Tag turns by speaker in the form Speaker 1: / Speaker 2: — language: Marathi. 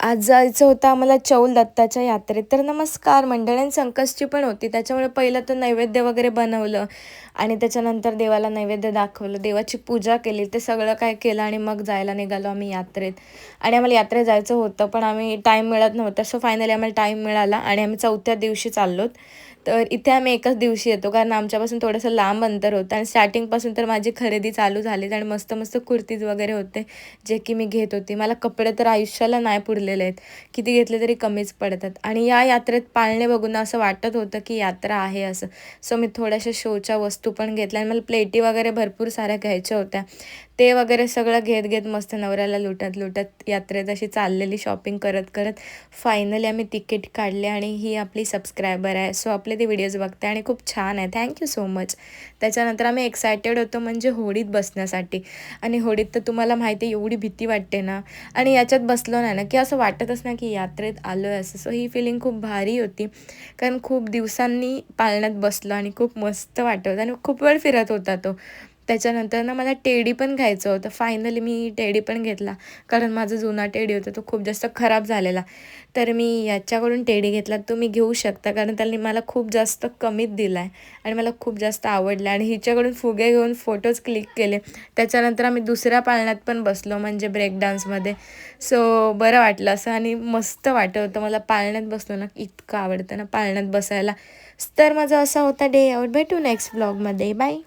Speaker 1: आज जायचं होतं आम्हाला चौल दत्ताच्या यात्रेत. तर नमस्कार मंडळां संकष्टी पण होती. त्याच्यामुळे पहिलं तर नैवेद्य वगैरे बनवलं आणि त्याच्यानंतर देवाला नैवेद्य दाखवलं. देवाची पूजा केली ते सगळं काय केलं आणि मग जायला निघालो आम्ही यात्रेत. आणि आम्हाला यात्रेत जायचं होतं पण आम्ही टाईम मिळत नव्हता. सो फायनली आम्हाला टाईम मिळाला आणि आम्ही चौथ्या दिवशी चाललोत. तर इथे आम्ही एकच दिवशी येतो कारण आमच्यापासून थोडंसं लांब अंतर होतं आणि स्टार्टिंगपासून तर माझी खरेदी चालू झाली आणि मस्त मस्त कुर्तीज वगैरे होते जे की मी घेत होती. मला कपडे तर आयुष्याला नाही घेतलेले आहेत. किती घेतले तरी कमीच पडतात. आणि या यात्रेत पाळणे बघून असं वाटत होतं की यात्रा आहे असं. सो मी थोड्याशा शोच्या वस्तू पण घेतल्या आणि मला प्लेटी वगैरे भरपूर साऱ्या घ्यायच्या होत्या. ते वगैरे सगळं घेत घेत मस्त नवऱ्याला लुटत लुटत यात्रेत अशी चाललेली शॉपिंग करत करत फायनली आम्ही तिकीट काढले आणि ही आपली सबस्क्रायबर आहे. सो आपले ते व्हिडिओज बघते आणि खूप छान आहे. थँक्यू सो मच त्याच्यानंतर आम्ही एक्सायटेड होतो म्हणजे होडीत बसण्यासाठी. आणि होडीत तर तुम्हाला माहिती आहे एवढी भीती वाटते ना. आणि याच्यात बसलो नाही ना की असं वाटतच ना की यात्रेत आलो आहे असं. सो ही फिलिंग खूप भारी होती. कारण खूप दिवसांनी पाळण्यात बसलो आणि खूप मस्त वाटत होतं आणि खूप वेळ फिरत होता तो. त्याच्यानंतर ना मला टेडी पण घ्यायचं होतं. फायनली मी टेडी पण घेतला. कारण माझा जुना टेडी होता तो खूप जास्त खराब झालेला. तर मी याच्याकडून टेडी घेतला. तुम्ही घेऊ शकता कारण त्यांनी मला खूप जास्त कमीत दिला आहे आणि मला खूप जास्त आवडला. आणि हिच्याकडून फुगे घेऊन फोटोज क्लिक केले. त्याच्यानंतर आम्ही दुसऱ्या पाळण्यात पण बसलो म्हणजे ब्रेक डान्समध्ये सो बरं वाटलं असं आणि मस्त वाटत होतं मला पाळण्यात बसलो ना इतकं आवडतं ना पाळण्यात बसायला. तर माझा असा होता डे आउट भेटू नेक्स्ट ब्लॉगमध्ये बाय